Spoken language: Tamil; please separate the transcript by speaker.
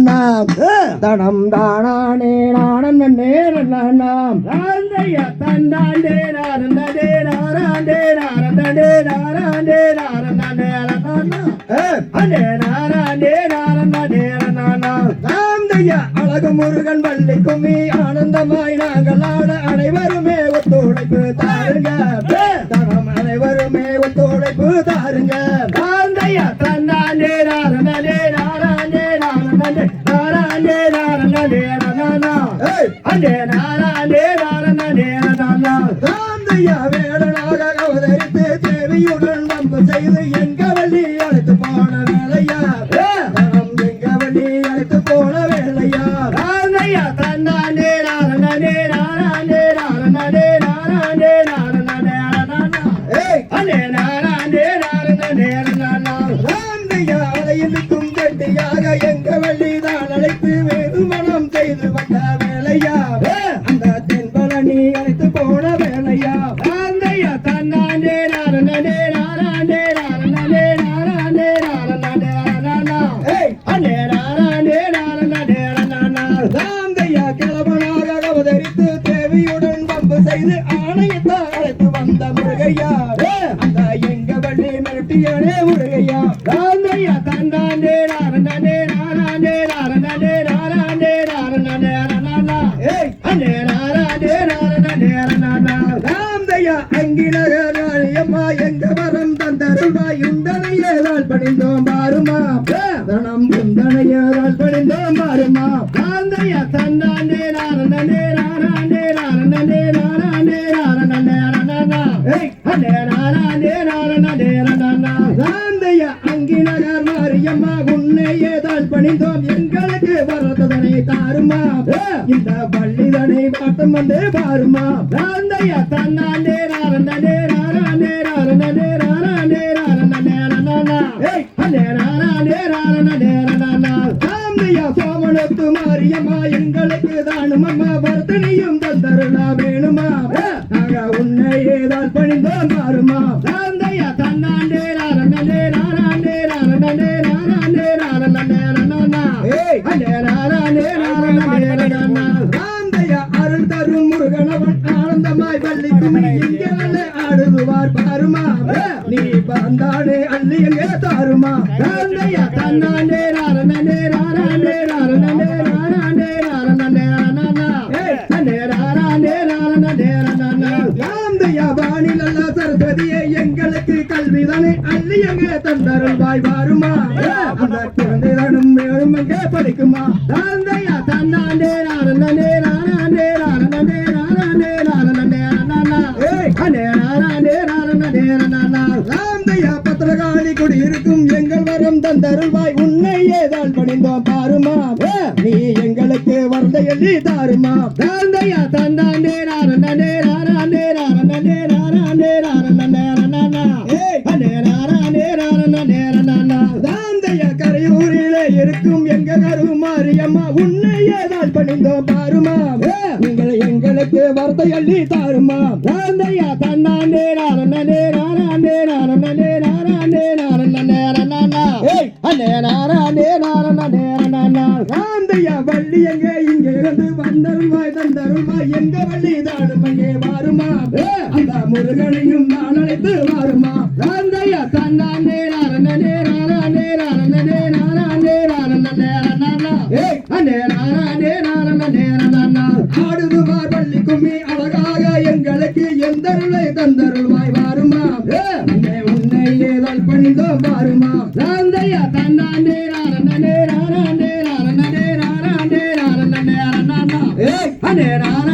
Speaker 1: நாம் தனம் தானானே நானே நேரம்
Speaker 2: ராந்தையா தந்தாண்டே நாரந்தே நாராண்டே நாரந்தே நாராண்டே நாரந்தே அண்டே நாராண்டே நாரந்தே
Speaker 1: ராந்தையா அழகு முருகன் வள்ளி கும்மி ஆனந்தமாய் நாங்கள் ஆட அனைவருமே ஒத்துழைப்பு தாருங்க. தனம் அனைவருமே ஒத்துழைப்பு தாருங்க.
Speaker 2: ராந்தையா
Speaker 1: வேடனாக அவதரித்து தேவியுடன் நம்ப செய்து எங்க வள்ளி அழைத்து போன வேலையா? தனம் எங்க வள்ளி அழைத்து போன வேலையா?
Speaker 2: நாரந்தே நாராண்டே நாரந்தே நாராண்டே
Speaker 1: ஏய்!
Speaker 2: அண்டே நாராண்டே நாரந்தே நாராண்டே
Speaker 1: ராந்தையா அலையிலுக்கும் கட்டியாக எங்க வள்ளி தான் அழைத்து வேறு மனம் செய்து வந்த அவதரித்து தேவியுடன் பம்பு செய்து ஆணையத்தான் அழைத்து வந்த முருகையா. அந்த எங்க வள்ளி மிரட்டியனே முருகையா.
Speaker 2: ராந்தையா தந்தாண்டே நாரந்தே நாராண்டே நாரந்தே நாராண்டே நாரந்தே நாராண்டே
Speaker 1: ஏய்!
Speaker 2: அண்டே நாராண்டே நாரந்தே நாராண்டே
Speaker 1: ராந்தையா அங்கினக ராணியம்மா எங்க வரம் தந்தருள்வாய் உந்தனையேதால் பணிந்தோம் பாருமா தனம் உந்தனையேதால் பணிந்தோம் பாருமா.
Speaker 2: ராந்தையா தந்தாண்டே நாராண்டே நாரந்தே நாராண்டே
Speaker 1: ராந்தையா அங்கினகர் பணிந்தோம் எங்களுக்கு வரதனை தாருமா இந்த பள்ளிதனை பாட்டம் வந்து பாருமா
Speaker 2: ராந்தையா தந்தாண்டே நாரந்தே நாராண்டே நாரந்தே நாராண்டே நாரந்தே நாராண்டே
Speaker 1: ஏய்
Speaker 2: அண்டே நாராண்டே
Speaker 1: சோமனத்து மாரியம்மா எங்களுக்கு தானும் அம்மா வர்த்தனையும் தந்தருளா வேணுமா?
Speaker 2: நாராண்டே
Speaker 1: அருள் தரும் முருகனவன் ஆனந்தமாய் பள்ளிக்கும் இங்கே ஆடுவார் பாருமா நீ பந்தாடே அள்ளி எங்கே தாருமா
Speaker 2: ராந்தையா தந்தாண்டே நாரந்தே நாராண்டே நாரந்தே நாராண்டே நாரந்தே நாராண்டே அண்டே நாராண்டே நாரந்தே நாராண்டே
Speaker 1: ராந்தையா வாணி நல்ல சரஸ்வதியே எங்களுக்கு கல்விதானே அள்ளி எங்கே தந்தருள்வாய் பாருமா அந்த
Speaker 2: நாரந்தே நாராண்டே நாரந்தே நாராண்டே நாரந்தே நாராண்டே
Speaker 1: ஏய்!
Speaker 2: அண்டே நாராண்டே நாரந்தே நாராண்டே
Speaker 1: ராந்தையா பத்திரகாளி குடியிருக்கும் எங்கள் வரம் தந்தருள்வாய். உன்னை ஏதால் பணிந்தோம் பாருமா. நீ எங்களுக்கு வரத எள்ளி தாருமா.
Speaker 2: ராந்தையா தந்தாண்டே நாரந்தே நாராண்டே நாரந்தே நாராண்டே
Speaker 1: கருமாரியம்மா உன்னை ஏதால் பணிந்தோம் பாருமா நீங்கள் எங்களுக்கு வரத எள்ளி தாருமா
Speaker 2: நாராண்டே
Speaker 1: ஏய்
Speaker 2: அண்டே நாராண்டே நாரந்தே நாராண்டே
Speaker 1: ராந்தையா வள்ளி எங்க இங்க இருந்து வந்தருள்வாய் தந்தருள்வாய் எங்க வள்ளி தாடும் அங்கே வாருமா அந்த முருகனையும் நான் அழைத்து வாருமா
Speaker 2: ராந்தையா தந்தாண்டே நாரந்தே
Speaker 1: da da da